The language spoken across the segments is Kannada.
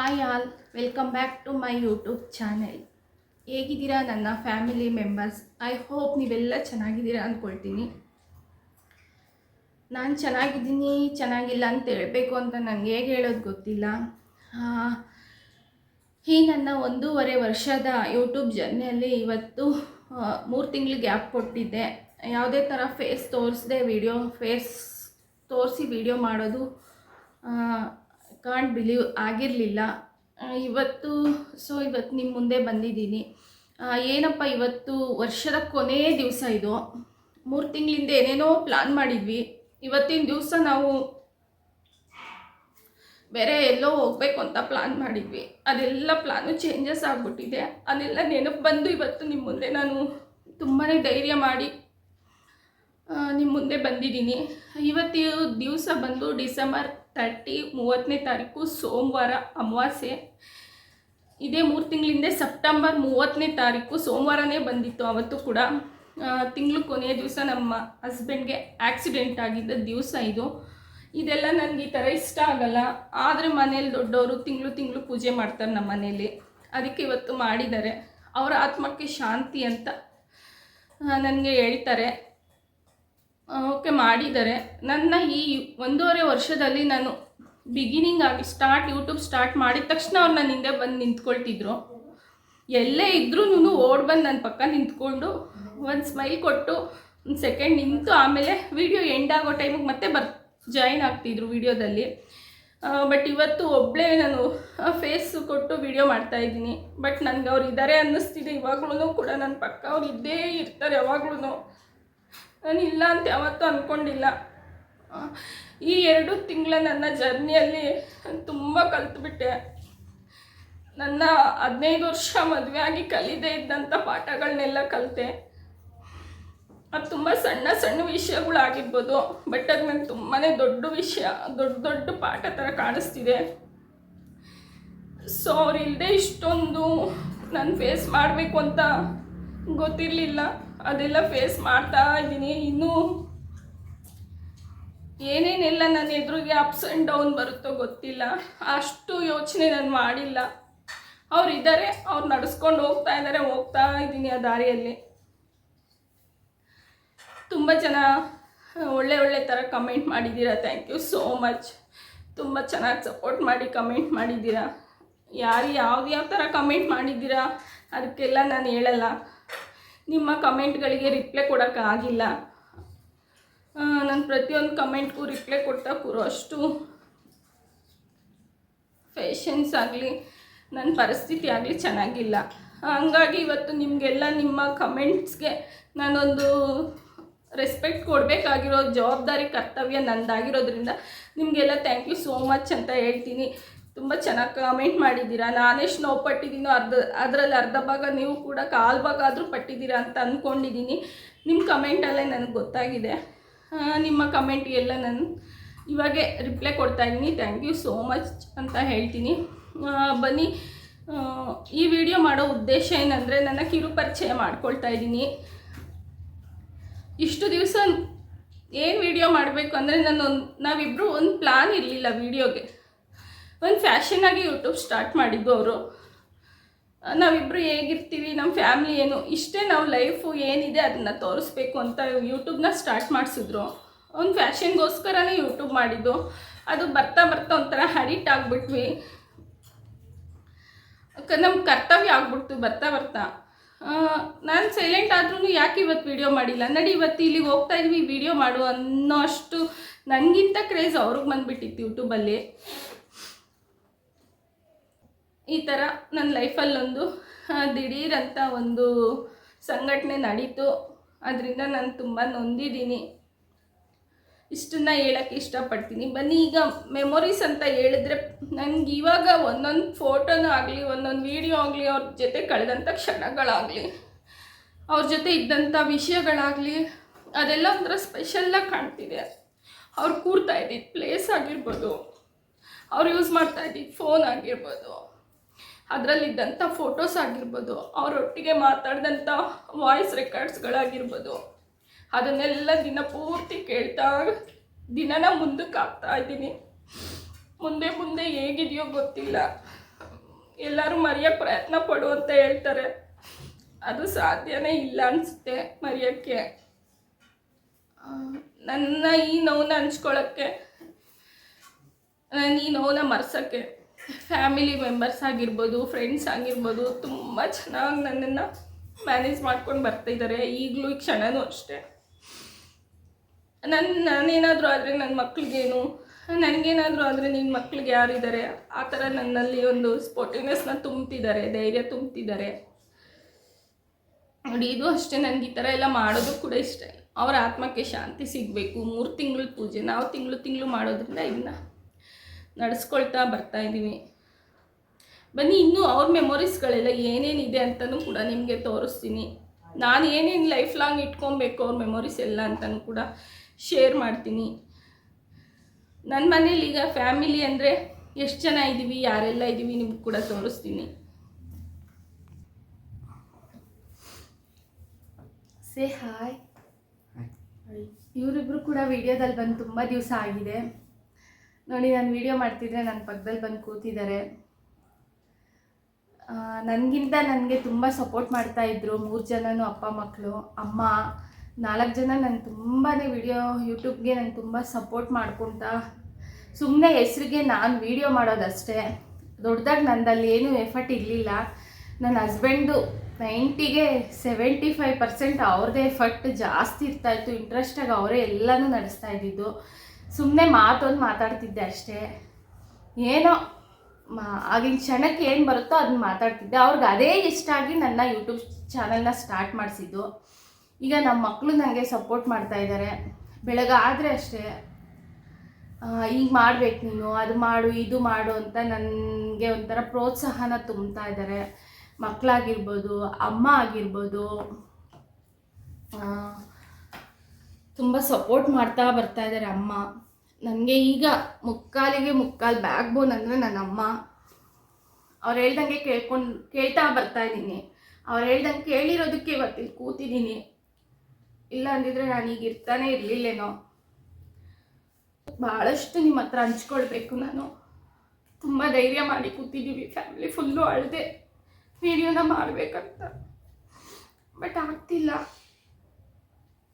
Hi all welcome back to my YouTube channel ಹೇಗಿದ್ದೀರಾ ನನ್ನ ಫ್ಯಾಮಿಲಿ ಮೆಂಬರ್ಸ್ ಐ ಹೋಪ್ ನೀವೆಲ್ಲ ಚೆನ್ನಾಗಿದ್ದೀರಾ ಅಂದ್ಕೊಳ್ತೀನಿ. ನಾನು ಚೆನ್ನಾಗಿದ್ದೀನಿ, ಚೆನ್ನಾಗಿಲ್ಲ ಅಂತ ಹೇಳಬೇಕು ಅಂತ ನನಗೆ ಹೇಗೆ ಹೇಳೋದು ಗೊತ್ತಿಲ್ಲ. ಈ ನನ್ನ ಒಂದೂವರೆ ವರ್ಷದ ಯೂಟ್ಯೂಬ್ ಜರ್ನಿಯಲ್ಲಿ ಇವತ್ತು ಮೂರು ತಿಂಗಳು ಗ್ಯಾಪ್ ಕೊಟ್ಟಿದ್ದೆ. ಯಾವುದೇ ಥರ ಫೇಸ್ ತೋರಿಸ್ದೆ ವಿಡಿಯೋ ಫೇಸ್ ತೋರಿಸಿ ವಿಡಿಯೋ ಮಾಡೋದು ಕಾಂಟ್ ಬಿಲೀವ್ ಆಗಿರಲಿಲ್ಲ. ಇವತ್ತು ಸೊ ಇವತ್ತು ನಿಮ್ಮ ಮುಂದೆ ಬಂದಿದ್ದೀನಿ. ಏನಪ್ಪ, ಇವತ್ತು ವರ್ಷದ ಕೊನೆಯ ದಿವಸ ಇದು. ಮೂರು ತಿಂಗಳಿಂದ ಏನೇನೋ ಪ್ಲ್ಯಾನ್ ಮಾಡಿದ್ವಿ. ಇವತ್ತಿನ ದಿವಸ ನಾವು ಬೇರೆ ಎಲ್ಲೋ ಹೋಗ್ಬೇಕು ಅಂತ ಪ್ಲಾನ್ ಮಾಡಿದ್ವಿ. ಅದೆಲ್ಲ ಪ್ಲಾನು ಚೇಂಜಸ್ ಆಗಿಬಿಟ್ಟಿದೆ. ಅದೆಲ್ಲ ನೆನಪು ಬಂದು ಇವತ್ತು ನಿಮ್ಮ ಮುಂದೆ ನಾನು ತುಂಬಾ ಧೈರ್ಯ ಮಾಡಿ ನಿಮ್ಮ ಮುಂದೆ ಬಂದಿದ್ದೀನಿ. ಇವತ್ತು ದಿವಸ ಬಂದು ಡಿಸೆಂಬರ್ ತರ್ಟಿ ಮೂವತ್ತನೇ ತಾರೀಕು, ಸೋಮವಾರ ಅಮಾವಾಸ್ಯೆ. ಇದೇ ಮೂರು ತಿಂಗಳಿಂದ ಸೆಪ್ಟೆಂಬರ್ ಮೂವತ್ತನೇ ತಾರೀಕು ಸೋಮವಾರನೇ ಬಂದಿತ್ತು ಅವತ್ತು ಕೂಡ. ತಿಂಗಳು ಕೊನೆಯ ದಿವಸ ನಮ್ಮ ಹಸ್ಬೆಂಡ್ಗೆ ಆಕ್ಸಿಡೆಂಟ್ ಆಗಿದ್ದ ದಿವಸ ಇದು. ಇದೆಲ್ಲ ನನಗೆ ಈ ಥರ ಇಷ್ಟ ಆಗಲ್ಲ. ಆದರೆ ಮನೇಲಿ ದೊಡ್ಡವರು ತಿಂಗಳು ತಿಂಗಳು ಪೂಜೆ ಮಾಡ್ತಾರೆ ನಮ್ಮ ಮನೇಲಿ. ಅದಕ್ಕೆ ಇವತ್ತು ಮಾಡಿದ್ದಾರೆ. ಅವರ ಆತ್ಮಕ್ಕೆ ಶಾಂತಿ ಅಂತ ನನಗೆ ಹೇಳ್ತಾರೆ. ಓಕೆ ಮಾಡಿದ್ದಾರೆ. ನನ್ನ ಈ ಒಂದೂವರೆ ವರ್ಷದಲ್ಲಿ ನಾನು ಬಿಗಿನಿಂಗ್ ಆಗಿ ಸ್ಟಾರ್ಟ್ ಯೂಟ್ಯೂಬ್ ಸ್ಟಾರ್ಟ್ ಮಾಡಿದ ತಕ್ಷಣ ಅವ್ರು ನನ್ನ ಹಿಂದೆ ಬಂದು ನಿಂತ್ಕೊಳ್ತಿದ್ರು. ಎಲ್ಲೇ ಇದ್ರೂ ಓಡ್ ಬಂದು ನನ್ನ ಪಕ್ಕ ನಿಂತ್ಕೊಂಡು ಒಂದು ಸ್ಮೈಲ್ ಕೊಟ್ಟು ಒಂದು ಸೆಕೆಂಡ್ ನಿಂತು ಆಮೇಲೆ ವಿಡಿಯೋ ಎಂಡ್ ಆಗೋ ಟೈಮಿಗೆ ಮತ್ತೆ ಬರ್ ಜಾಯಿನ್ ಆಗ್ತಿದ್ರು ವಿಡಿಯೋದಲ್ಲಿ ಬಟ್ ಇವತ್ತು ಒಬ್ಬಳೇ ನಾನು ಫೇಸ್ ಕೊಟ್ಟು ವಿಡಿಯೋ ಮಾಡ್ತಾಯಿದ್ದೀನಿ ಬಟ್ ನನಗೆ ಅವ್ರು ಇದ್ದಾರೆ ಅನ್ನಿಸ್ತಿದೆ. ಇವಾಗ್ಲೂ ಕೂಡ ನನ್ನ ಪಕ್ಕ ಅವ್ರು ಇದ್ದೇ ಇರ್ತಾರೆ. ಯಾವಾಗ್ಲೂ ನಾನು ಇಲ್ಲ ಅಂತ ಯಾವತ್ತೂ ಅಂದ್ಕೊಂಡಿಲ್ಲ ಈ ಎರಡು ತಿಂಗಳ ನನ್ನ ಜರ್ನಿಯಲ್ಲಿ ತುಂಬ ಕಲ್ತುಬಿಟ್ಟೆ. ನನ್ನ ಹದಿನೈದು ವರ್ಷ ಮದುವೆ ಆಗಿ ಕಲಿದೇ ಇದ್ದಂಥ ಪಾಠಗಳನ್ನೆಲ್ಲ ಕಲಿತೆ. ಅದು ತುಂಬ ಸಣ್ಣ ಸಣ್ಣ ವಿಷಯಗಳಾಗಿರ್ಬೋದು ಬಟ್ ಅದು ನನಗೆ ತುಂಬಾ ದೊಡ್ಡ ವಿಷಯ, ದೊಡ್ಡ ದೊಡ್ಡ ಪಾಠ ಥರ ಕಾಣಿಸ್ತಿದೆ. ಸೊ ಅವ್ರು ಇಷ್ಟೊಂದು ನಾನು ಫೇಸ್ ಮಾಡಬೇಕು ಅಂತ ಗೊತ್ತಿರಲಿಲ್ಲ. ಅದೆಲ್ಲ ಫೇಸ್ ಮಾಡ್ತಾ ಇದ್ದೀನಿ. ಇನ್ನೂ ಏನೇನೆಲ್ಲ ನನ್ನ ಎದುರಿಗೆ ಅಪ್ಸ್ ಆ್ಯಂಡ್ ಡೌನ್ ಬರುತ್ತೋ ಗೊತ್ತಿಲ್ಲ. ಅಷ್ಟು ಯೋಚನೆ ನಾನು ಮಾಡಿಲ್ಲ. ಅವ್ರು ಇದ್ದಾರೆ ಅವ್ರು ನಡೆಸ್ಕೊಂಡು ಹೋಗ್ತಾ ಇದ್ದಾರೆ ಹೋಗ್ತಾ ಇದ್ದೀನಿ ಆ ದಾರಿಯಲ್ಲಿ. ತುಂಬ ಜನ ಒಳ್ಳೆ ಒಳ್ಳೆ ಥರ ಕಮೆಂಟ್ ಮಾಡಿದ್ದೀರಾ. ಥ್ಯಾಂಕ್ ಯು ಸೋ ಮಚ್ ತುಂಬ ಚೆನ್ನಾಗಿ ಸಪೋರ್ಟ್ ಮಾಡಿ ಕಮೆಂಟ್ ಮಾಡಿದ್ದೀರಾ. ಯಾರು ಯಾವ್ದು ಯಾವ ಥರ ಕಮೆಂಟ್ ಮಾಡಿದ್ದೀರಾ, ಅದಕ್ಕೆಲ್ಲ ನಾನು ಹೇಳಲ್ಲ. ನಿಮ್ಮ ಕಮೆಂಟ್ಗಳಿಗೆ ರಿಪ್ಲೈ ಕೊಡೋಕ್ಕಾಗಿಲ್ಲ. ನಾನು ಪ್ರತಿಯೊಂದು ಕಮೆಂಟ್ಗೂ ರಿಪ್ಲೈ ಕೊಡ್ತಾ ಕೂರೋ ಅಷ್ಟು ಫೇಷನ್ಸ್ ಆಗಲಿ ನನ್ನ ಪರಿಸ್ಥಿತಿ ಆಗಲಿ ಚೆನ್ನಾಗಿಲ್ಲ. ಹಂಗಾಗಿ ಇವತ್ತು ನಿಮಗೆಲ್ಲ ನಿಮ್ಮ ಕಮೆಂಟ್ಸ್ಗೆ ನಾನೊಂದು ರೆಸ್ಪೆಕ್ಟ್ ಕೊಡಬೇಕಾಗಿರೋ ಜವಾಬ್ದಾರಿ, ಕರ್ತವ್ಯ ನಂದಾಗಿರೋದ್ರಿಂದ ನಿಮಗೆಲ್ಲ ಥ್ಯಾಂಕ್ ಯು ಸೋ ಮಚ್ ಅಂತ ಹೇಳ್ತೀನಿ. ತುಂಬ ಚೆನ್ನಾಗಿ ಕಮೆಂಟ್ ಮಾಡಿದ್ದೀರಾ? ನಾನೆಷ್ಟು ನೋವು ಪಟ್ಟಿದ್ದೀನೋ, ಅರ್ಧ, ಅದರಲ್ಲಿ ಅರ್ಧ ಭಾಗ ನೀವು ಕೂಡ ಕಾಲು ಭಾಗ ಆದರೂ ಪಟ್ಟಿದ್ದೀರಾ ಅಂತ ಅಂದ್ಕೊಂಡಿದ್ದೀನಿ ನಿಮ್ಮ ಕಮೆಂಟಲ್ಲೇ ನನಗೆ ಗೊತ್ತಾಗಿದೆ. ನಿಮ್ಮ ಕಮೆಂಟ್ಗೆಲ್ಲ ನಾನು ಇವಾಗೆ ರಿಪ್ಲೈ ಕೊಡ್ತಾ ಇದ್ದೀನಿ. ಥ್ಯಾಂಕ್ ಯು ಸೋ ಮಚ್ ಅಂತ ಹೇಳ್ತೀನಿ. ಬನ್ನಿ. ಈ ವಿಡಿಯೋ ಮಾಡೋ ಉದ್ದೇಶ ಏನಂದರೆ ನನ್ನ ಕಿರು ಪರಿಚಯ ಮಾಡ್ಕೊಳ್ತಾ ಇದ್ದೀನಿ. ಇಷ್ಟು ದಿವಸ ಏನು ವಿಡಿಯೋ ಮಾಡಬೇಕು ಅಂದರೆ ನಾನು ನಾವಿಬ್ಬರು ಒಂದು ಪ್ಲ್ಯಾನ್ ಇರಲಿಲ್ಲ ವಿಡಿಯೋಗೆ ಒಂದು ಫ್ಯಾಷನಾಗಿ ಯೂಟ್ಯೂಬ್ ಸ್ಟಾರ್ಟ್ ಮಾಡಿದ್ದು ಅವರು. ನಾವಿಬ್ಬರು ಹೇಗಿರ್ತೀವಿ ನಮ್ಮ ಫ್ಯಾಮ್ಲಿ ಏನು, ಇಷ್ಟೇ ನಾವು ಲೈಫು ಏನಿದೆ ಅದನ್ನು ತೋರಿಸ್ಬೇಕು ಅಂತ ಯೂಟ್ಯೂಬ್ನ ಸ್ಟಾರ್ಟ್ ಮಾಡಿಸಿದ್ರು. ಒಂದು ಫ್ಯಾಷನ್ಗೋಸ್ಕರನೇ ಯೂಟ್ಯೂಬ್ ಮಾಡಿದ್ದು. ಅದು ಬರ್ತಾ ಬರ್ತಾ ಒಂಥರ ಹಡಿಟ್ ಆಗಿಬಿಟ್ವಿ. ನಮ್ಮ ಕರ್ತವ್ಯ ಆಗ್ಬಿಡ್ತು ಬರ್ತಾ ಬರ್ತಾ. ನಾನು ಸೈಲೆಂಟ್ ಆದ್ರೂ ಯಾಕೆ ಇವತ್ತು ವಿಡಿಯೋ ಮಾಡಿಲ್ಲ? ನಡಿ ಇವತ್ತು ಇಲ್ಲಿಗೆ ಹೋಗ್ತಾ ಇದ್ವಿ ವಿಡಿಯೋ ಮಾಡು ಅನ್ನೋ ಅಷ್ಟು ನನಗಿಂತ ಕ್ರೇಜ್ ಅವ್ರಿಗೆ ಬಂದುಬಿಟ್ಟಿತ್ತು ಯೂಟ್ಯೂಬಲ್ಲಿ ಈ ಥರ ನನ್ನ ಲೈಫಲ್ಲೊಂದು ದಿಢೀರಂತ ಒಂದು ಸಂಘಟನೆ ನಡೀತು. ಅದರಿಂದ ನಾನು ತುಂಬ ನೊಂದಿದ್ದೀನಿ. ಇಷ್ಟನ್ನ ಹೇಳೋಕ್ಕೆ ಇಷ್ಟಪಡ್ತೀನಿ. ಬನ್ನಿ, ಈಗ ಮೆಮೊರೀಸ್ ಅಂತ ಹೇಳಿದ್ರೆ ನನಗೆ ಇವಾಗ ಒಂದೊಂದು ಫೋಟೋನೂ ಆಗಲಿ, ಒಂದೊಂದು ವೀಡಿಯೋ ಆಗಲಿ, ಅವ್ರ ಜೊತೆ ಕಳೆದಂಥ ಕ್ಷಣಗಳಾಗಲಿ, ಅವ್ರ ಜೊತೆ ಇದ್ದಂಥ ವಿಷಯಗಳಾಗಲಿ, ಅದೆಲ್ಲ ಒಂಥರ ಸ್ಪೆಷಲ್ಲಾಗಿ ಕಾಣ್ತಿದೆ. ಅವ್ರು ಕೂರ್ತಾ ಇದ್ದಿದ್ದು ಪ್ಲೇಸ್ ಆಗಿರ್ಬೋದು. ಅವ್ರು ಯೂಸ್ ಮಾಡ್ತಾ ಇದ್ದಿದ್ದು ಫೋನ್ ಆಗಿರ್ಬೋದು. ಅದರಲ್ಲಿದ್ದಂಥ ಫೋಟೋಸ್ ಆಗಿರ್ಬೋದು, ಅವರೊಟ್ಟಿಗೆ ಮಾತಾಡಿದಂಥ ವಾಯ್ಸ್ ರೆಕಾರ್ಡ್ಸ್ಗಳಾಗಿರ್ಬೋದು ಅದನ್ನೆಲ್ಲ ದಿನ ಪೂರ್ತಿ ಕೇಳ್ತಾ, ದಿನನ ಮುಂದಕ್ಕೆ ಹಾಕ್ತಾ ಇದ್ದೀನಿ. ಮುಂದೆ ಮುಂದೆ ಹೇಗಿದೆಯೋ ಗೊತ್ತಿಲ್ಲ. ಎಲ್ಲರೂ ಮರೆಯೋಕ್ಕೆ ಪ್ರಯತ್ನ ಪಡು ಅಂತ ಹೇಳ್ತಾರೆ. ಅದು ಸಾಧ್ಯನೇ ಇಲ್ಲ ಅನಿಸುತ್ತೆ ಮರೆಯೋಕ್ಕೆ. ನನ್ನ ಈ ನೋವನ್ನ ಹಂಚ್ಕೊಳ್ಳೋಕ್ಕೆ, ನನ್ನ ಈ ನೋವನ್ನ ಮರ್ಸೋಕ್ಕೆ. ಫ್ಯಾಮಿಲಿ ಮೆಂಬರ್ಸ್ ಆಗಿರ್ಬೋದು ಫ್ರೆಂಡ್ಸ್ ಆಗಿರ್ಬೋದು, ತುಂಬ ಚೆನ್ನಾಗಿ ನನ್ನನ್ನು ಮ್ಯಾನೇಜ್ ಮಾಡ್ಕೊಂಡು ಬರ್ತಾಯಿದ್ದಾರೆ ಈಗಲೂ ಈ ಕ್ಷಣನೂ ಅಷ್ಟೇ. ನನ್ನ ನಾನೇನಾದರೂ ಆದರೆ ನನ್ನ ಮಕ್ಳಿಗೇನು, ನನಗೇನಾದರೂ ಆದರೆ ನಿನ್ನ ಮಕ್ಳಿಗೆ ಯಾರಿದ್ದಾರೆ ಆ ಥರ ನನ್ನಲ್ಲಿ ಒಂದು ಸ್ಪೋರ್ಟಿವ್ನೆಸ್ನ ತುಂಬ್ತಿದ್ದಾರೆ ಧೈರ್ಯ ತುಂಬ್ತಿದ್ದಾರೆ ನೋಡಿ, ಇದು ಅಷ್ಟೇ ನನಗೆ ಈ ಥರ ಎಲ್ಲ ಮಾಡೋದು ಕೂಡ ಇಷ್ಟ ಅವರ ಆತ್ಮಕ್ಕೆ ಶಾಂತಿ ಸಿಗಬೇಕು. ಮೂರು ತಿಂಗಳು ಪೂಜೆ, ನಾವು ತಿಂಗಳು ತಿಂಗಳು ಮಾಡೋದ್ರಿಂದ ಇದನ್ನ ನಡೆಸ್ಕೊಳ್ತಾ ಬರ್ತಾ ಇದ್ದೀವಿ. ಬನ್ನಿ ಇನ್ನೂ ಅವ್ರ ಮೆಮೊರೀಸ್ಗಳೆಲ್ಲ ಏನೇನಿದೆ ಅಂತಲೂ ಕೂಡ ನಿಮಗೆ ತೋರಿಸ್ತೀನಿ. ನಾನು ಏನೇನು ಲೈಫ್ ಲಾಂಗ್ ಇಟ್ಕೊಬೇಕು ಅವ್ರ ಮೆಮೊರೀಸ್ ಎಲ್ಲ ಅಂತಲೂ ಕೂಡ ಶೇರ್ ಮಾಡ್ತೀನಿ. ನನ್ನ ಮನೇಲಿ ಈಗ ಫ್ಯಾಮಿಲಿ ಅಂದರೆ ಎಷ್ಟು ಜನ ಇದ್ದೀವಿ ಯಾರೆಲ್ಲ ಇದ್ದೀವಿ ನಿಮ್ಗೆ ಕೂಡ ತೋರಿಸ್ತೀನಿ. ಸೇ ಹಾಯ್ ಇವರಿಬ್ರು ಕೂಡ ವಿಡಿಯೋದಲ್ಲಿ ಬಂದು ತುಂಬ ದಿವಸ ಆಗಿದೆ. ನೋಡಿ, ನಾನು ವಿಡಿಯೋ ಮಾಡ್ತಿದ್ರೆ ನನ್ನ ಪಕ್ಕದಲ್ಲಿ ಬಂದು ಕೂತಿದ್ದಾರೆ ನನಗಿಂತ ನನಗೆ ತುಂಬ ಸಪೋರ್ಟ್ ಮಾಡ್ತಾ ಇದ್ರು ಮೂರು ಜನನೂ ಅಪ್ಪ ಮಕ್ಕಳು ಅಮ್ಮ. ನಾಲ್ಕು ಜನ ನಾನು ತುಂಬಾ ವಿಡಿಯೋ ಯೂಟ್ಯೂಬ್ಗೆ ನಾನು ತುಂಬ ಸಪೋರ್ಟ್ ಮಾಡ್ಕೊತಾ ಸುಮ್ಮನೆ ಹೆಸ್ರಿಗೆ ನಾನು ವಿಡಿಯೋ ಮಾಡೋದಷ್ಟೇ. ದೊಡ್ಡದಾಗಿ ನಂದಲ್ಲಿ ಏನೂ ಎಫರ್ಟ್ ಇರಲಿಲ್ಲ. ನನ್ನ ಹಸ್ಬೆಂಡು ನೈಂಟಿಗೆ ಸೆವೆಂಟಿ ಫೈವ್ ಪರ್ಸೆಂಟ್ ಅವ್ರದ್ದೇ ಎಫರ್ಟ್ ಜಾಸ್ತಿ ಇರ್ತಾಯಿತ್ತು ಇಂಟ್ರೆಸ್ಟಾಗಿ ಅವರೇ ಎಲ್ಲನೂ ನಡೆಸ್ತಾ ಇದ್ದಿದ್ದು. ಸುಮ್ಮನೆ ಮಾತೊಂದು ಮಾತಾಡ್ತಿದ್ದೆ ಅಷ್ಟೇ. ಏನೋ, ಮಾ, ಆಗಿನ ಕ್ಷಣಕ್ಕೆ ಏನು ಬರುತ್ತೋ ಅದನ್ನ ಮಾತಾಡ್ತಿದ್ದೆ. ಅವ್ರಿಗೆ ಅದೇ ಇಷ್ಟ ಆಗಿ ನನ್ನ ಯೂಟ್ಯೂಬ್ ಚಾನಲ್ನ ಸ್ಟಾರ್ಟ್ ಮಾಡಿಸಿದ್ದು. ಈಗ ನಮ್ಮ ಮಕ್ಕಳು ನನಗೆ ಸಪೋರ್ಟ್ ಮಾಡ್ತಾ ಇದ್ದಾರೆ ಬೆಳಗಾದರೆ ಅಷ್ಟೇ ಈಗ ಮಾಡ್ಬೇಕು ನೀನು, ಅದು ಮಾಡು, ಇದು ಮಾಡು ಅಂತ ನನಗೆ ಒಂಥರ ಪ್ರೋತ್ಸಾಹನ ತುಂಬ್ತಾ ಇದ್ದಾರೆ ಮಕ್ಕಳಾಗಿರ್ಬೋದು ಅಮ್ಮ ಆಗಿರ್ಬೋದು ತುಂಬ ಸಪೋರ್ಟ್ ಮಾಡ್ತಾ ಬರ್ತಾ ಇದ್ದಾರೆ ಅಮ್ಮ. ನನಗೆ ಈಗ ಮುಕ್ಕಾಲಿಗೆ ಮುಕ್ಕಾಲು ಬ್ಯಾಕ್ ಬೋನ್ ಅಂದರೆ ನನ್ನ ಅಮ್ಮ. ಅವ್ರು ಹೇಳ್ದಂಗೆ ಕೇಳ್ಕೊಂಡು, ಕೇಳ್ತಾ ಬರ್ತಾ ಇದ್ದೀನಿ. ಅವ್ರು ಹೇಳ್ದಂಗೆ ಕೇಳಿರೋದಕ್ಕೆ ಇವತ್ತಿಲ್ಲಿ ಕೂತಿದ್ದೀನಿ. ಇಲ್ಲ ಅಂದಿದ್ರೆ ನಾನು ಈಗ ಇರ್ತಾನೆ ಇರಲಿಲ್ಲೇನೋ. ಭಾಳಷ್ಟು ನಿಮ್ಮ ಹತ್ರ ಹಂಚ್ಕೊಳ್ಬೇಕು ನಾನು. ತುಂಬ ಧೈರ್ಯ ಮಾಡಿ ಕೂತಿದ್ದೀವಿ ಫ್ಯಾಮಿಲಿ ಫುಲ್ಲು ಅಳದೆ ವಿಡಿಯೋನ ಮಾಡಬೇಕಂತ. ಬಟ್ ಆಗ್ತಿಲ್ಲ.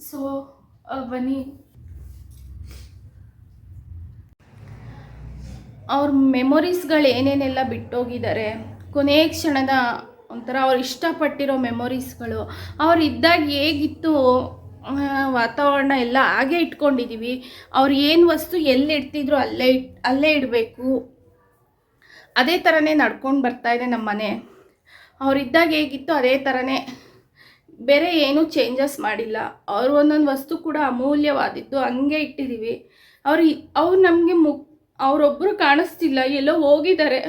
ಸೊ ಬನ್ನಿ ಅವ್ರ ಮೆಮೊರೀಸ್ಗಳು ಏನೇನೆಲ್ಲ ಬಿಟ್ಟೋಗಿದ್ದಾರೆ? ಕೊನೆಯ ಕ್ಷಣದ ಒಂಥರ ಅವ್ರು ಇಷ್ಟಪಟ್ಟಿರೋ ಮೆಮೊರೀಸ್ಗಳು ಅವ್ರು ಇದ್ದಾಗ ಹೇಗಿತ್ತು? ವಾತಾವರಣ ಎಲ್ಲ ಹಾಗೆ ಇಟ್ಕೊಂಡಿದ್ದೀವಿ ಅವ್ರು ಏನು ವಸ್ತು ಎಲ್ಲಿ ಇಡ್ತಿದ್ರು ಅಲ್ಲೇ ಇಟ್, ಅಲ್ಲೇ ಇಡಬೇಕು. ಅದೇ ಥರನೇ ನಡ್ಕೊಂಡು ಇದೆ ನಮ್ಮ ಮನೆ ಅವರಿದ್ದಾಗ ಹೇಗಿತ್ತು? ಅದೇ ಥರನೇ ಬೇರೆ ಏನೂ ಚೇಂಜಸ್ ಮಾಡಿಲ್ಲ. ಅವ್ರು ಒಂದೊಂದು ವಸ್ತು ಕೂಡ ಅಮೂಲ್ಯವಾದಿದ್ದು ಹಂಗೆ ಇಟ್ಟಿದ್ದೀವಿ ಅವ್ರು ಅವ್ರು ನಮಗೆ ಮುಕ್ ಅವರೊಬ್ಬರು ಕಾಣಿಸ್ತಿಲ್ಲ, ಎಲ್ಲೋ ಹೋಗಿದ್ದಾರೆ,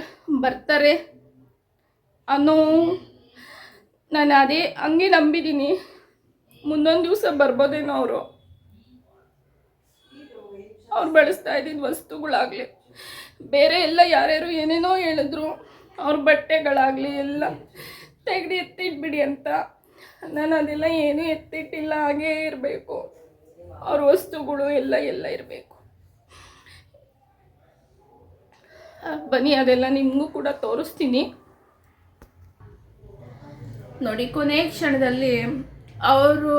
ಬರ್ತಾರೆ ಅನ್ನೋ ನಾನು ಅದೇ ಹಂಗೆ ನಂಬಿದ್ದೀನಿ ಮುಂದೊಂದು ದಿವಸ ಬರ್ಬೋದೇನೋ ಅವರು. ಅವ್ರು ಬಳಸ್ತಾ ಇದ್ದಿದ್ದ ವಸ್ತುಗಳಾಗಲಿ, ಬೇರೆ ಎಲ್ಲ ಯಾರ್ಯಾರು ಏನೇನೋ ಹೇಳಿದ್ರು, ಅವ್ರ ಬಟ್ಟೆಗಳಾಗಲಿ ಎಲ್ಲ ತೆಗೆದು ಎತ್ತಿಟ್ಬಿಡಿ ಅಂತ. ನಾನು ಅದೆಲ್ಲ ಏನೂ ಎತ್ತಿಟ್ಟಿಲ್ಲ, ಹಾಗೇ ಇರಬೇಕು. ಅವ್ರ ವಸ್ತುಗಳು ಎಲ್ಲ ಎಲ್ಲ ಇರಬೇಕು. ಬನ್ನಿ, ಅದೆಲ್ಲ ನಿಮಗೂ ಕೂಡ ತೋರಿಸ್ತೀನಿ. ನೋಡಿ ಕೊನೆಯ ಕ್ಷಣದಲ್ಲಿ ಅವರು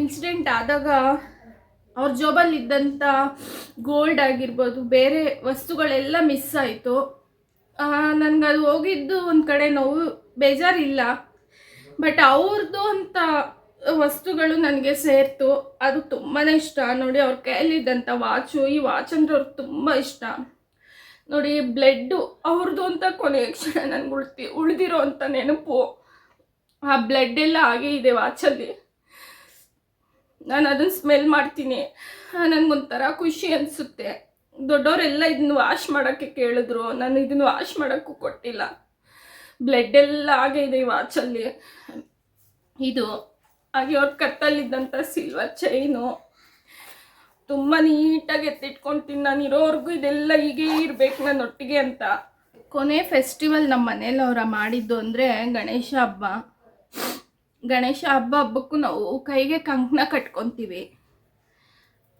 ಇನ್ಸಿಡೆಂಟ್ ಆದಾಗ ಅವ್ರ ಜೋಬಲ್ಲಿ ಇದ್ದಂಥ ಗೋಲ್ಡ್ ಆಗಿರ್ಬೋದು, ಬೇರೆ ವಸ್ತುಗಳೆಲ್ಲ ಮಿಸ್ ಆಯಿತು. ನನಗದು ಹೋಗಿದ್ದು ಒಂದು ಕಡೆ ನೋವು ಬೇಜಾರಿಲ್ಲ. ಬಟ್ ಅವ್ರದ್ದು ಅಂತ ವಸ್ತುಗಳು ನನಗೆ ಸೇರ್ತು, ಅದು ತುಂಬಾ ಇಷ್ಟ. ನೋಡಿ, ಅವ್ರ ಕೈಯಲ್ಲಿದ್ದಂಥ ವಾಚು ಈ ವಾಚ್ ಅಂದರೆ ಅವ್ರಿಗೆ ತುಂಬ ಇಷ್ಟ. ನೋಡಿ ಬ್ಲಡ್ಡು ಅವ್ರದ್ದು ಅಂತ ಕೊನೆಯ ಕ್ಷಣ ನನಗೆ ಉಳ್ತಿ, ಉಳಿದಿರೋ ಅಂತ ನೆನಪು. ಆ ಬ್ಲಡ್ ಎಲ್ಲ ಹಾಗೆ ಇದೆ ವಾಚಲ್ಲಿ ನಾನು ಅದನ್ನು ಸ್ಮೆಲ್ ಮಾಡ್ತೀನಿ. ನನಗೊಂಥರ ಖುಷಿ ಅನಿಸುತ್ತೆ. ದೊಡ್ಡವರೆಲ್ಲ ಇದನ್ನು ವಾಶ್ ಮಾಡೋಕ್ಕೆ ಕೇಳಿದ್ರು. ನಾನು ಇದನ್ನು ವಾಶ್ ಮಾಡೋಕ್ಕೂ ಕೊಟ್ಟಿಲ್ಲ. ಬ್ಲಡ್ ಎಲ್ಲ ಆಗಿದೆ ಇದೆ ಈ ವಾಚಲ್ಲಿ ಇದು ಹಾಗೆ ಅವ್ರ ಕತ್ತಲ್ಲಿದ್ದಂಥ ಸಿಲ್ವರ್ ಚೈನು ತುಂಬ ನೀಟಾಗಿ ಎತ್ತಿಟ್ಕೊಳ್ತೀನಿ ನಾನು ಇರೋವರೆಗೂ ಇದೆಲ್ಲ ಹೀಗೆ ಇರಬೇಕು ನನ್ನ ಒಟ್ಟಿಗೆ ಅಂತ. ಕೊನೆ ಫೆಸ್ಟಿವಲ್ ನಮ್ಮ ಮನೇಲಿ ಅವರ ಮಾಡಿದ್ದು ಅಂದರೆ ಗಣೇಶ ಹಬ್ಬ. ಗಣೇಶ ಹಬ್ಬ ಹಬ್ಬಕ್ಕೂ ನಾವು ಕೈಗೆ ಕಂಕಣ ಕಟ್ಕೊತೀವಿ.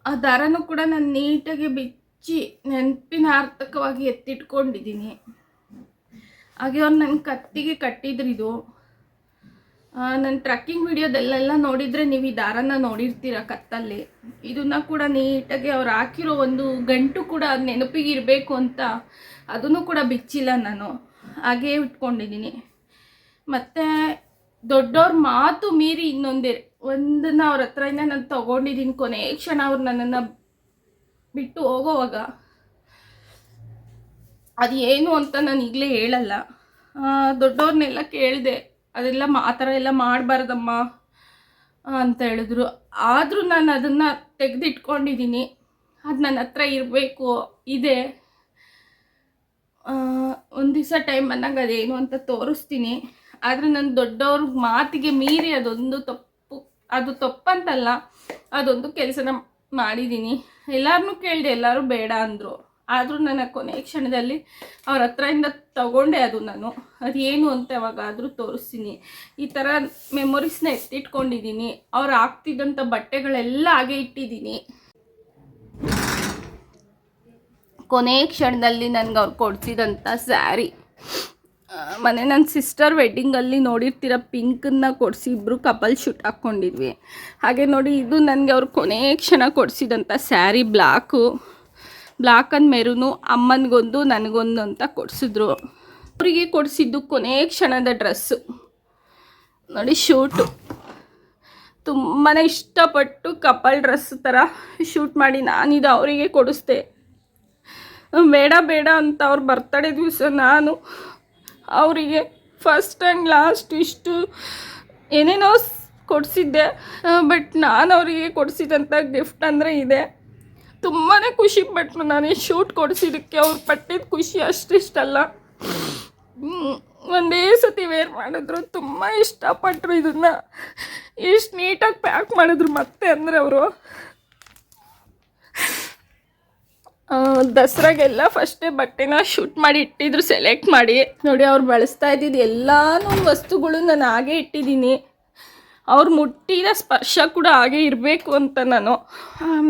ಆ ದಾರನೂ ಕೂಡ ನಾನು ನೀಟಾಗಿ ಬಿಚ್ಚಿ ನೆನಪಿನ ಅರ್ಥಕವಾಗಿ ಎತ್ತಿಟ್ಕೊಂಡಿದ್ದೀನಿ ಹಾಗೆ ಅವ್ರು ನನ್ನ ಕತ್ತಿಗೆ ಕಟ್ಟಿದ್ರು ಇದು. ನನ್ನ ಟ್ರಕ್ಕಿಂಗ್ ವಿಡಿಯೋದಲ್ಲೆಲ್ಲ ನೋಡಿದರೆ ನೀವು ಈ ದಾರನ ನೋಡಿರ್ತೀರ ಕತ್ತಲ್ಲಿ. ಇದನ್ನ ಕೂಡ ನೀಟಾಗಿ ಅವ್ರು ಹಾಕಿರೋ ಒಂದು ಗಂಟು ಕೂಡ ನೆನಪಿಗೆ ಇರಬೇಕು ಅಂತ ಅದನ್ನು ಕೂಡ ಬಿಚ್ಚಿಲ್ಲ ನಾನು. ಹಾಗೇ ಇಟ್ಕೊಂಡಿದ್ದೀನಿ ಮತ್ತು ದೊಡ್ಡವ್ರ ಮಾತು ಮೀರಿ ಇನ್ನೊಂದೇ ಒಂದನ್ನು ಅವ್ರ ಹತ್ರದಿಂದ ನಾನು ತೊಗೊಂಡಿದ್ದೀನಿ ಕೊನೆ ಕ್ಷಣ ಅವ್ರು ನನ್ನನ್ನು ಬಿಟ್ಟು ಹೋಗೋವಾಗ ಅದು ಏನು ಅಂತ ನಾನು ಈಗಲೇ ಹೇಳಲ್ಲ. ದೊಡ್ಡವ್ರನ್ನೆಲ್ಲ ಕೇಳಿದೆ, ಅದೆಲ್ಲ ಮಾ- ಆ ಥರ ಎಲ್ಲ ಮಾಡಬಾರ್ದಮ್ಮ, ಅಂತ ಹೇಳಿದ್ರು. ಆದರೂ ನಾನು ಅದನ್ನು ತೆಗೆದಿಟ್ಕೊಂಡಿದ್ದೀನಿ ಅದು ನನ್ನ ಹತ್ರ ಇರಬೇಕು, ಇದೆ. ಒಂದು ದಿವಸ ಟೈಮ್ ಬಂದಾಗ ಅದೇನು ಅಂತ ತೋರಿಸ್ತೀನಿ. ಆದರೆ ನನ್ನ ದೊಡ್ಡವ್ರ ಮಾತಿಗೆ ಮೀರಿ ಅದೊಂದು ತಪ್ಪು, ಅದು ತಪ್ಪಂತಲ್ಲ, ಅದೊಂದು ಕೆಲಸನ ಮಾಡಿದ್ದೀನಿ ಎಲ್ಲರನ್ನೂ ಕೇಳಿದೆ, ಎಲ್ಲರೂ ಬೇಡ ಅಂದರು. ಆದರೂ ನನ್ನ ಕೊನೆ ಕ್ಷಣದಲ್ಲಿ ಅವ್ರ ಹತ್ರದಿಂದ ತಗೊಂಡೆ ಅದು ನಾನು. ಅದೇನು ಅಂತ ಯಾವಾಗಾದರೂ ತೋರಿಸ್ತೀನಿ. ಈ ಥರ ಮೆಮೊರೀಸ್ನ ಎತ್ತಿಟ್ಕೊಂಡಿದ್ದೀನಿ ಅವ್ರು ಹಾಕ್ತಿದ್ದಂಥ ಬಟ್ಟೆಗಳೆಲ್ಲ ಹಾಗೆ ಇಟ್ಟಿದ್ದೀನಿ ಕೊನೆ ಕ್ಷಣದಲ್ಲಿ ನನಗೆ ಅವ್ರು ಕೊಡ್ತಿದ್ದಂಥ ಸ್ಯಾರಿ. ಮನೆ ನನ್ನ ಸಿಸ್ಟರ್ ವೆಡ್ಡಿಂಗಲ್ಲಿ ನೋಡಿರ್ತೀರ ಪಿಂಕನ್ನ ಕೊಡಿಸಿ ಇಬ್ಬರು ಕಪಲ್ ಶೂಟ್ ಹಾಕ್ಕೊಂಡಿದ್ವಿ. ಹಾಗೆ ನೋಡಿ ಇದು ನನಗೆ ಅವ್ರು ಕೊನೆ ಕ್ಷಣ ಕೊಡಿಸಿದಂಥ sari, black. Black and maroon ಅಮ್ಮನಿಗೊಂದು ನನಗೊಂದು ಅಂತ ಕೊಡಿಸಿದ್ರು. ಅವರಿಗೆ ಕೊಡಿಸಿದ್ದು ಕೊನೆ ಕ್ಷಣದ ಡ್ರೆಸ್ಸು ನೋಡಿ ಶೂಟು. ತುಂಬಾ ಇಷ್ಟಪಟ್ಟು ಕಪಲ್ ಡ್ರೆಸ್ ಥರ ಶೂಟ್ ಮಾಡಿ ನಾನಿದು ಅವರಿಗೆ ಕೊಡಿಸ್ದೆ. ಬೇಡ ಬೇಡ ಅಂತ ಅವ್ರ ಬರ್ತಡೇ ದಿವಸ ನಾನು ಅವರಿಗೆ ಫಸ್ಟ್ ಆ್ಯಂಡ್ ಲಾಸ್ಟ್ ಇಷ್ಟು ಏನೇನೋ ಕೊಡಿಸಿದ್ದೆ ಬಟ್ ನಾನು ಅವರಿಗೆ ಕೊಡಿಸಿದಂಥ ಗಿಫ್ಟ್ ಅಂದರೆ ಇದೆ. ತುಂಬಾ ಖುಷಿ ಪಟ್ಟರು ನಾನು ಶೂಟ್ ಕೊಡಿಸಿದ್ದಕ್ಕೆ. ಅವ್ರು ಪಟ್ಟಿದ ಖುಷಿ ಅಷ್ಟಿಷ್ಟಲ್ಲ. ಒಂದೇ ಸತಿ ವೇರ್ ಮಾಡಿದ್ರು ತುಂಬ ಇಷ್ಟಪಟ್ಟರು ಇದನ್ನು. ಇಷ್ಟು ನೀಟಾಗಿ ಪ್ಯಾಕ್ ಮಾಡಿದ್ರು ಮತ್ತೆ ಅಂದರೆ ಅವರು. ದಸರಾಗೆಲ್ಲ ಫಸ್ಟೇ ಬಟ್ಟೆನ ಶೂಟ್ ಮಾಡಿ ಇಟ್ಟಿದ್ರು ಸೆಲೆಕ್ಟ್ ಮಾಡಿ. ನೋಡಿ ಅವ್ರು ಬಳಸ್ತಾ ಇದ್ದಿದ್ದು ಎಲ್ಲಾನು ವಸ್ತುಗಳು ನಾನು ಹಾಗೆ ಇಟ್ಟಿದ್ದೀನಿ. ಅವ್ರು ಮುಟ್ಟಿದ ಸ್ಪರ್ಶ ಕೂಡ ಹಾಗೆ ಇರಬೇಕು ಅಂತ ನಾನು.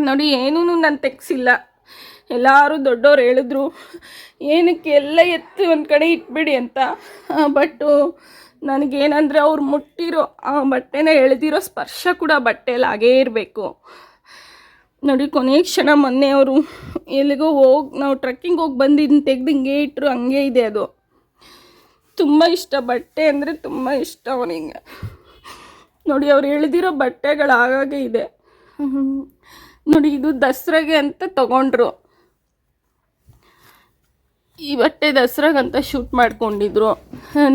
ನೋಡಿ ಏನೂ ನಾನು ತೆಗ್ಸಿಲ್ಲ. ಎಲ್ಲರೂ ದೊಡ್ಡವ್ರು ಹೇಳಿದ್ರು, ಏನಕ್ಕೆ ಎಲ್ಲ ಎತ್ತಿ ಒಂದು ಕಡೆ ಇಟ್ಬಿಡಿ ಅಂತ. ಬಟ್ಟು ನನಗೇನಂದರೆ ಅವ್ರು ಮುಟ್ಟಿರೋ ಆ ಬಟ್ಟೆನ ಎಳೆದಿರೋ ಸ್ಪರ್ಶ ಕೂಡ ಬಟ್ಟೆಯಲ್ಲಿ ಹಾಗೇ ಇರಬೇಕು. ನೋಡಿ ಕೊನೆಯ ಕ್ಷಣ ಮೊನ್ನೆ ಅವರು ಎಲ್ಲಿಗೋ ಹೋಗಿ, ನಾವು ಟ್ರೆಕ್ಕಿಂಗ್ ಹೋಗಿ ಬಂದಿದ್ದು ತೆಗೆದು ಹಿಂಗೆ ಇಟ್ಟರು ಹಂಗೆ ಇದೆ ಅದು. ತುಂಬ ಇಷ್ಟ, ಬಟ್ಟೆ ಅಂದರೆ ತುಂಬ ಇಷ್ಟ ಅವನಿಗೆ. ನೋಡಿ, ಅವ್ರು ಎಳ್ದಿರೋ ಬಟ್ಟೆಗಳು ಆಗಾಗೆ ಇದೆ. ನೋಡಿ, ಇದು ದಸರಾಗೆ ಅಂತ ತಗೊಂಡ್ರು. ಈ ಬಟ್ಟೆ ದಸರಾಗಂತ ಶೂಟ್ ಮಾಡ್ಕೊಂಡಿದ್ರು.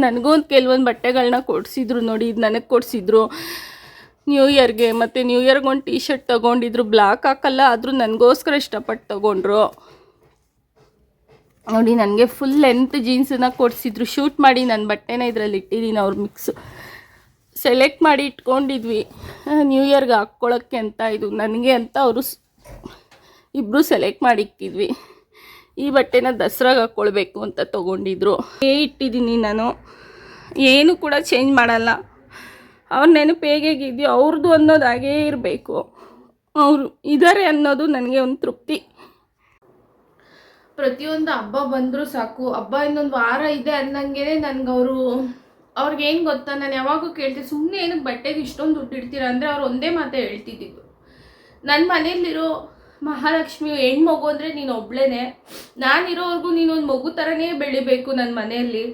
ನನಗೂ ಕೆಲವೊಂದು ಬಟ್ಟೆಗಳನ್ನ ಕೊಡಿಸಿದ್ರು ನೋಡಿ, ಇದು ನನಗೆ ಕೊಡಿಸಿದ್ರು. ನ್ಯೂ ಇಯರ್ಗೆ ಮತ್ತು ನ್ಯೂ ಇಯರ್ಗೆ ಒಂದು ಟೀ ಶರ್ಟ್ ತೊಗೊಂಡಿದ್ರು. ಬ್ಲ್ಯಾಕ್ ಹಾಕಲ್ಲ, ಆದರೂ ನನಗೋಸ್ಕರ ಇಷ್ಟಪಟ್ಟು ತೊಗೊಂಡ್ರು. ನೋಡಿ, ನನಗೆ ಫುಲ್ ಲೆಂತ್ ಜೀನ್ಸನ್ನ ಕೊಡಿಸಿದ್ರು. ಶೂಟ್ ಮಾಡಿ ನನ್ನ ಬಟ್ಟೆನ ಇದರಲ್ಲಿ ಇಟ್ಟಿದ್ದೀನಿ ಅವ್ರು ಮಿಕ್ಸು ಸೆಲೆಕ್ಟ್ ಮಾಡಿ ಇಟ್ಕೊಂಡಿದ್ವಿ. ನ್ಯೂ ಇಯರ್ಗೆ ಹಾಕ್ಕೊಳ್ಳೋಕ್ಕೆ ಅಂತ ಇದು. ನನಗೆ ಅಂತ ಅವರು ಇಬ್ಬರು ಸೆಲೆಕ್ಟ್ ಮಾಡಿ ಇಕ್ಕಿದ್ವಿ ಈ ಬಟ್ಟೆನ ದಸರಾಗೆ ಹಾಕ್ಕೊಳ್ಬೇಕು ಅಂತ ತೊಗೊಂಡಿದ್ರು. ಏ ಇಟ್ಟಿದ್ದೀನಿ ನಾನು. ಏನು ಕೂಡ ಚೇಂಜ್ ಮಾಡಲ್ಲ. ಅವ್ರ ನೆನಪು ಹೇಗೇಗಿದೆಯೋ ಅವ್ರದ್ದು ಅನ್ನೋದು ಹಾಗೇ ಇರಬೇಕು. ಅವರು ಇದ್ದಾರೆ ಅನ್ನೋದು ನನಗೆ ಒಂದು ತೃಪ್ತಿ. ಪ್ರತಿಯೊಂದು ಹಬ್ಬ ಬಂದರೂ ಸಾಕು. ಹಬ್ಬ ಇನ್ನೊಂದು ವಾರ ಇದೆ ಅನ್ನಂಗೆ ನನಗೆ ಅವರು ಅವ್ರಿಗೆ ಏನು ಗೊತ್ತಾ? ನಾನು ಯಾವಾಗೂ ಕೇಳ್ತೀನಿ ಸುಮ್ಮನೆ ಏನಕ್ಕೆ ಬಟ್ಟೆಗೆ ಇಷ್ಟೊಂದು ದುಡ್ಡು ಇಡ್ತೀರಾ ಅಂದರೆ ಅವ್ರು ಒಂದೇ ಮಾತೇ ಹೇಳ್ತಿದ್ದಿದ್ದು ನನ್ನ ಮನೇಲಿರೋ ಮಹಾಲಕ್ಷ್ಮಿ ಹೆಣ್ಮಗು ಅಂದರೆ ನೀನು ಒಬ್ಳೇನೆ. ನಾನಿರೋವರೆಗೂ ನೀನು ಒಂದು ಮಗು ಥರನೇ ಬೆಳಿಬೇಕು ನನ್ನ ಮನೆಯಲ್ಲಿ.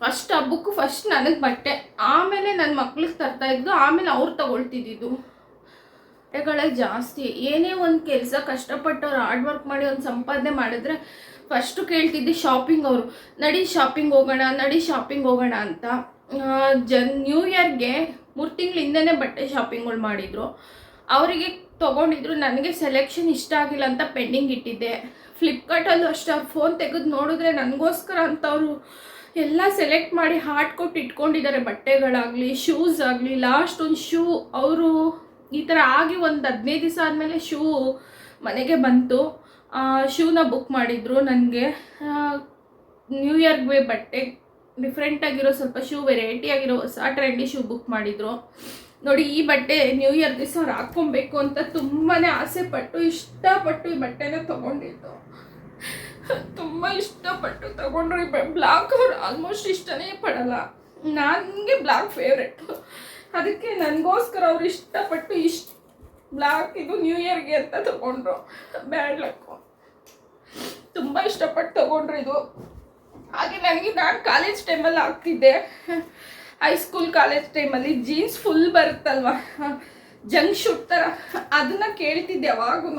ಫಸ್ಟ್ ಹಬ್ಬಕ್ಕೂ ಫಸ್ಟ್ ನನಗೆ ಬಟ್ಟೆ, ಆಮೇಲೆ ನನ್ನ ಮಕ್ಳಿಗೆ ತರ್ತಾ ಇದ್ದು, ಆಮೇಲೆ ಅವ್ರು ತಗೊಳ್ತಿದ್ದಿದ್ದು. ಬಟ್ಟೆಗಳೇ ಜಾಸ್ತಿ. ಏನೇ ಒಂದು ಕೆಲಸ ಕಷ್ಟಪಟ್ಟು ಅವ್ರು ಹಾರ್ಡ್ ವರ್ಕ್ ಮಾಡಿ ಒಂದು ಸಂಪಾದನೆ ಮಾಡಿದ್ರೆ ಫಸ್ಟು ಕೇಳ್ತಿದ್ದೆ ಶಾಪಿಂಗ್ ಅವರು. ನಡಿ ಶಾಪಿಂಗ್ ಹೋಗೋಣ, ನಡಿ ಶಾಪಿಂಗ್ ಹೋಗೋಣ ಅಂತ. ಜನ್ ನ್ಯೂ ಇಯರ್ಗೆ ಮೂರು ತಿಂಗಳ ಹಿಂದೆನೇ ಬಟ್ಟೆ ಶಾಪಿಂಗ್ಗಳು ಮಾಡಿದರು. ಅವರಿಗೆ ತೊಗೊಂಡಿದ್ರು, ನನಗೆ ಸೆಲೆಕ್ಷನ್ ಇಷ್ಟ ಆಗಿಲ್ಲ ಅಂತ ಪೆಂಡಿಂಗ್ ಇಟ್ಟಿದ್ದೆ. ಫ್ಲಿಪ್ಕಾರ್ಟಲ್ಲೂ ಅಷ್ಟೇ, ಅವ್ರು ಫೋನ್ ತೆಗೆದು ನೋಡಿದ್ರೆ ನನಗೋಸ್ಕರ ಅಂತ ಅವರು ಎಲ್ಲ ಸೆಲೆಕ್ಟ್ ಮಾಡಿ ಹಾರ್ಟ್ ಕೊಟ್ಟು ಇಟ್ಕೊಂಡಿದ್ದಾರೆ ಬಟ್ಟೆಗಳಾಗಲಿ ಶೂಸ್ ಆಗಲಿ. ಲಾಸ್ಟ್ ಒಂದು ಶೂ ಅವರು ಈ ಥರ ಆಗಿ ಒಂದು ಹದಿನೈದು ದಿವಸ ಆದಮೇಲೆ ಶೂ ಮನೆಗೆ ಬಂತು. ಶೂನ ಬುಕ್ ಮಾಡಿದ್ರು ನನಗೆ. ನ್ಯೂ ಇಯರ್ಗೆ ಬಟ್ಟೆ. ಡಿಫ್ರೆಂಟ್ ಆಗಿರೋ ಸ್ವಲ್ಪ ಶೂ ವೆರೈಟಿ ಆಗಿರೋ ಹೊಸ ಟ್ರೆಂಡಿ ಶೂ ಬುಕ್ ಮಾಡಿದ್ರು. ನೋಡಿ, ಈ ಬಟ್ಟೆ ನ್ಯೂ ಇಯರ್ ದಿವಸ ಅವ್ರು ಹಾಕ್ಕೊಬೇಕು ಅಂತ ತುಂಬಾ ಆಸೆ ಪಟ್ಟು ಇಷ್ಟಪಟ್ಟು ಈ ಬಟ್ಟೆನ ತೊಗೊಂಡಿದ್ದು. ತುಂಬ ಇಷ್ಟಪಟ್ಟು ತಗೊಂಡ್ರು. ಬ್ಲಾಕ್ ಅವ್ರು ಆಲ್ಮೋಸ್ಟ್ ಇಷ್ಟನೇ ಪಡಲ್ಲ. ನನಗೆ ಬ್ಲಾಕ್ ಫೇವ್ರೆಟ್ ಅದಕ್ಕೆ ನನಗೋಸ್ಕರ ಅವ್ರು ಇಷ್ಟಪಟ್ಟು ಇಷ್ಟ ಬ್ಲಾಕ್ ಇದು ನ್ಯೂ ಇಯರ್ಗೆ ಅಂತ ತಗೊಂಡ್ರು. ಬ್ಯಾಡ್ ಲಕ್ಕು ತುಂಬ ಇಷ್ಟಪಟ್ಟು ತಗೊಂಡ್ರು ಇದು. ಹಾಗೆ ನನಗೆ ನಾನು ಕಾಲೇಜ್ ಟೈಮಲ್ಲಿ ಹಾಕ್ತಿದ್ದೆ ಹೈಸ್ಕೂಲ್ ಕಾಲೇಜ್ ಟೈಮಲ್ಲಿ ಜೀನ್ಸ್ ಫುಲ್ ಬರುತ್ತಲ್ವ? ಜಂಕ್ ಶೂಟ್ ಥರ ಅದನ್ನ ಕೇಳ್ತಿದ್ದೆ ಯಾವಾಗೂ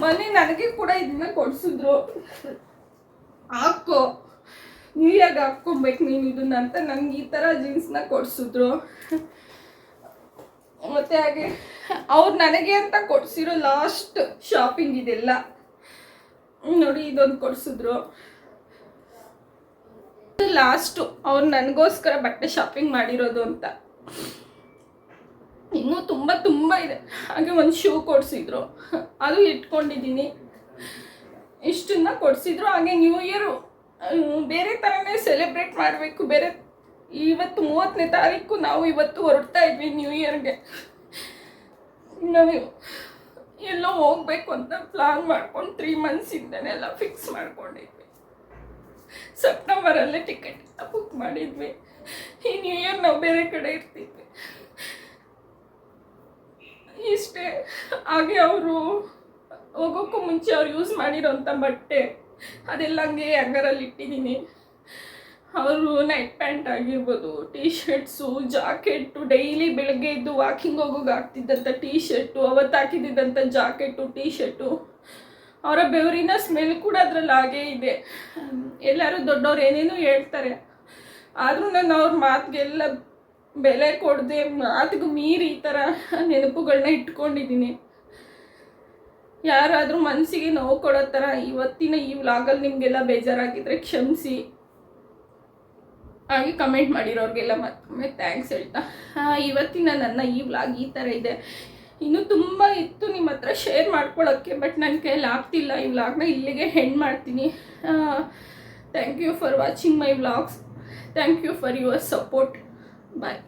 ಮೊನ್ನೆ ನನಗೆ ಕೂಡ ಇದನ್ನ ಕೊಡಿಸಿದ್ರು. ಹಾಕೋ. ನ್ಯೂ ಇಯರ್ಗೆ ಹಾಕ್ಕೊಬೇಕು ನೀನು ಇದನ್ನ ಅಂತ ನನಗೆ ಈ ಥರ ಜೀನ್ಸ್ನ ಕೊಡಿಸಿದ್ರು. ಮತ್ತು ಹಾಗೆ ಅವ್ರು ನನಗೆ ಅಂತ ಕೊಡ್ಸಿರೋ ಲಾಸ್ಟ್ ಶಾಪಿಂಗ್ ಇದೆಲ್ಲ. ನೋಡಿ, ಇದೊಂದು ಕೊಡಿಸಿದ್ರು. ಲಾಸ್ಟು ಅವ್ರು ನನಗೋಸ್ಕರ ಬಟ್ಟೆ ಶಾಪಿಂಗ್ ಮಾಡಿರೋದು ಅಂತ. ಇನ್ನೂ ತುಂಬ ತುಂಬ ಇದೆ. ಹಾಗೆ ಒಂದು ಶೂ ಕೊಡಿಸಿದ್ರು. ಅದು ಇಟ್ಕೊಂಡಿದ್ದೀನಿ. ಇಷ್ಟನ್ನ ಕೊಡಿಸಿದ್ರು. ಹಾಗೆ ನ್ಯೂ ಇಯರು ಬೇರೆ ಥರನೇ ಸೆಲೆಬ್ರೇಟ್ ಮಾಡಬೇಕು, ಬೇರೆ ಇವತ್ತು ಮೂವತ್ತನೇ ತಾರೀಕು ನಾವು ಇವತ್ತು ಹೊರಡ್ತಾ ಇದ್ವಿ ನ್ಯೂ ಇಯರ್ಗೆ ನಾವು ಎಲ್ಲೋ ಹೋಗ್ಬೇಕು ಅಂತ ಪ್ಲಾನ್ ಮಾಡ್ಕೊಂಡು ತ್ರೀ ಮಂತ್ಸ್ ಇಂದನೆಲ್ಲ ಫಿಕ್ಸ್ ಮಾಡ್ಕೊಂಡಿದ್ವಿ. ಸೆಪ್ಟೆಂಬರಲ್ಲೇ ಟಿಕೆಟ್ ಬುಕ್ ಮಾಡಿದ್ವಿ. ಈ ನ್ಯೂ ಇಯರ್ ನಾವು ಬೇರೆ ಕಡೆ ಇರ್ತಿದ್ವಿ. ಇಷ್ಟೇ, ಹಾಗೆ ಅವರು ಹೋಗೋಕ್ಕೂ ಮುಂಚೆ ಅವ್ರು ಯೂಸ್ ಮಾಡಿರೋಂಥ ಬಟ್ಟೆ, ಅದೆಲ್ಲ ಹಂಗೆ ಹಂಗರಲ್ಲಿ ಇಟ್ಟಿದ್ದೀನಿ. ಅವರು ನೈಟ್ ಪ್ಯಾಂಟ್ ಆಗಿರ್ಬೋದು ಟೀ ಶರ್ಟ್ಸು ಜಾಕೆಟ್ಟು ಡೈಲಿ ಬೆಳಗ್ಗೆ ಇದ್ದು ವಾಕಿಂಗ್ ಹೋಗೋಕೆ ಆಗ್ತಿದ್ದಂಥ ಟೀ ಶರ್ಟು ಅವತ್ತು ಹಾಕಿದ್ದಂಥ ಜಾಕೆಟು ಟೀ ಶರ್ಟು ಅವರ ಬೆವರಿನ ಸ್ಮೆಲ್ ಕೂಡ ಅದರಲ್ಲಿ ಹಾಗೇ ಇದೆ. ಎಲ್ಲರೂ ದೊಡ್ಡವ್ರು ಏನೇನೋ ಹೇಳ್ತಾರೆ. ಆದರೂ ನಾನು ಅವ್ರ ಮಾತಿಗೆಲ್ಲ ಬೆಲೆ ಕೊಡದೆ, ಮಾತಿಗೆ ಮೀರಿ ಈ ಥರ ನೆನಪುಗಳನ್ನ ಇಟ್ಕೊಂಡಿದ್ದೀನಿ. ಯಾರಾದರೂ ಮನಸ್ಸಿಗೆ ನೋವು ಕೊಡೋ ಥರ ಇವತ್ತಿನ ಈ ವ್ಲಾಗಲ್ಲಿ ನಿಮಗೆಲ್ಲ ಬೇಜಾರಾಗಿದ್ದರೆ ಕ್ಷಮಿಸಿ. ಹಾಗೆ ಕಮೆಂಟ್ ಮಾಡಿರೋರಿಗೆಲ್ಲ ಮತ್ತೊಮ್ಮೆ ಥ್ಯಾಂಕ್ಸ್ ಹೇಳ್ತಾ. ಇವತ್ತಿನ ನನ್ನ ಈ ವ್ಲಾಗ್ ಈ ಥರ ಇದೆ. ಇನ್ನೂ ತುಂಬ ಇತ್ತು ನಿಮ್ಮ ಹತ್ರ ಶೇರ್ ಮಾಡ್ಕೊಳ್ಳೋಕ್ಕೆ ಬಟ್ ನನ್ನ ಕೈಯಲ್ಲಿ ಆಗ್ತಿಲ್ಲ ಈ ವ್ಲಾಗ್ನ ಇಲ್ಲಿಗೆ ಹೆಂಡ್ ಮಾಡ್ತೀನಿ. Thank you for watching my vlogs thank you for your support bye